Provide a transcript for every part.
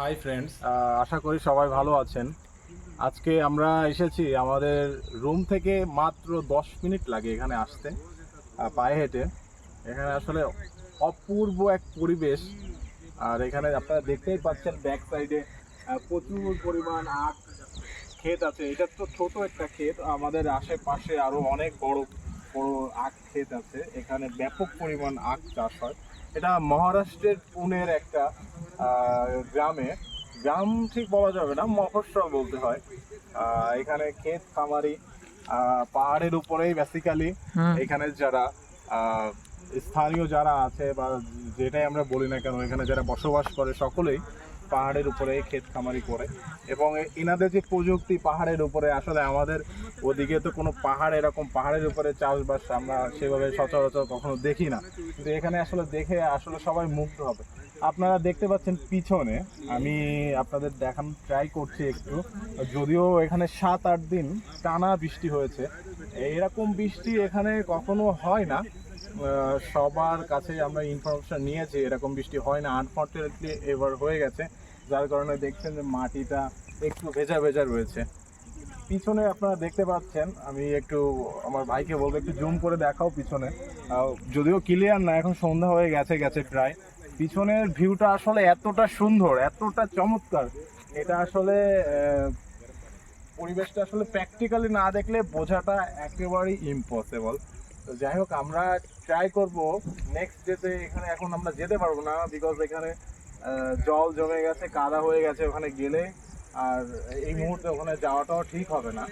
Hi friends আশা করি সবাই ভালো আছেন। আজকে আমরা এসেছি আমাদের রুম থেকে মাত্র দশ মিনিট লাগে এখানে আসতে পায়ে হেঁটে। এখানে আসলে অপূর্ব এক পরিবেশ। আর এখানে আপনারা দেখতেই পাচ্ছেন ব্যাক সাইডে প্রচুর পরিমাণ আখ, ক্ষেত আছে। এটা তো ছোট একটা ক্ষেত। আমাদের আশেপাশে আরও অনেক বড় বড় আখ ক্ষেত আছে। এখানে ব্যাপক পরিমাণ আখ চাষ হয়। এটা মহারাষ্ট্রের পুনের একটা গ্রামে গ্রাম ঠিক বলা যাবে না মফস্বল বলতে হয়। আহ, এখানে ক্ষেত খামারি আহ, পাহাড়ের উপরেই বেসিক্যালি এখানে যারা আহ, স্থানীয় যারা আছে বা যেটাই আমরা বলি না কেন এখানে যারা বসবাস করে সকলেই পাহাড়ের উপরে ক্ষেত খামারি করে। এবং এনাদের যে প্রযুক্তি পাহাড়ের উপরে, আসলে আমাদের ওদিকে তো কোনো পাহাড় এরকম পাহাড়ের উপরে চাষবাস আমরা সেভাবে সচরাচর কখনো দেখি না। কিন্তু এখানে আসলে দেখে আসলে সবাই মুগ্ধ হবে। আপনারা দেখতে পাচ্ছেন পিছনে, আমি আপনাদের দেখান ট্রাই করছি একটু। যদিও এখানে সাত আট দিন টানা বৃষ্টি হয়েছে। এরকম বৃষ্টি এখানে কখনো হয় না। সবার কাছে আমরা ইনফরমেশন নিয়েছি, এরকম বৃষ্টি হয় না। আনফর্চুনেটলি এবার হয়ে গেছে। যার কারণে দেখছেন যে মাটিটা একটু ভেজা ভেজা রয়েছে। পিছনে আপনারা দেখতে পাচ্ছেন, আমি একটু আমার ভাইকে বলব, একটু জুম করে দেখাও পিছনে। যদিও ক্লিয়ার না, এখন সন্ধ্যা হয়ে গেছে গেছে প্রায়। পিছনের ভিউটা আসলে এতটা সুন্দর, এতটা চমৎকার। এটা আসলে পরিবেশটা আসলে প্র্যাকটিক্যালি না দেখলে বোঝাটা একেবারেই ইম্পসিবল তো যাই হোক, আমরা ট্রাই করব। নেক্সট ডেতে এখানে এখন আমরা যেতে পারব না বিকজ এখানে জল জমে গেছে, কাদা হয়ে গেছে ওখানে গেলে। আর এই মুহূর্তে ওখানে যাওয়াটাও ঠিক হবে না।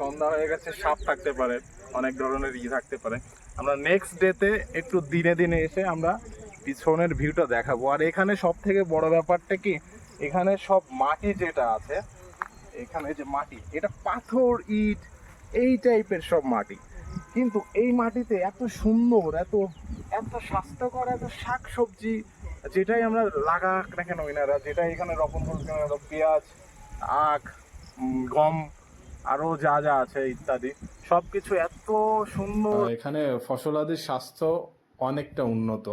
সন্ধ্যা হয়ে গেছে, সাপ থাকতে পারে, অনেক ধরনের ই থাকতে পারে। আমরা নেক্সট ডেতে একটু দিনে দিনে এসে আমরা পিছনের ভিউটা দেখাবো। আর এখানে সব থেকে বড় ব্যাপারটা কি? এখানে সব মাটি যেটা আছে, এখানে যে মাটি, এটা পাথর, ইট, এই টাইপের সব মাটি। কিন্তু এই মাটিতে এত সুন্দর এত এত স্বাস্থ্যকর এত শাক সবজি যেটাই আমরা লাগাক না কেন এনারা যেটাই এখানে রোপণ করুক কেন, পেঁয়াজ আখ গম আরও যা যা আছে ইত্যাদি সবকিছু এত সুন্দর। এখানে ফসলাদের স্বাস্থ্য অনেকটা উন্নত।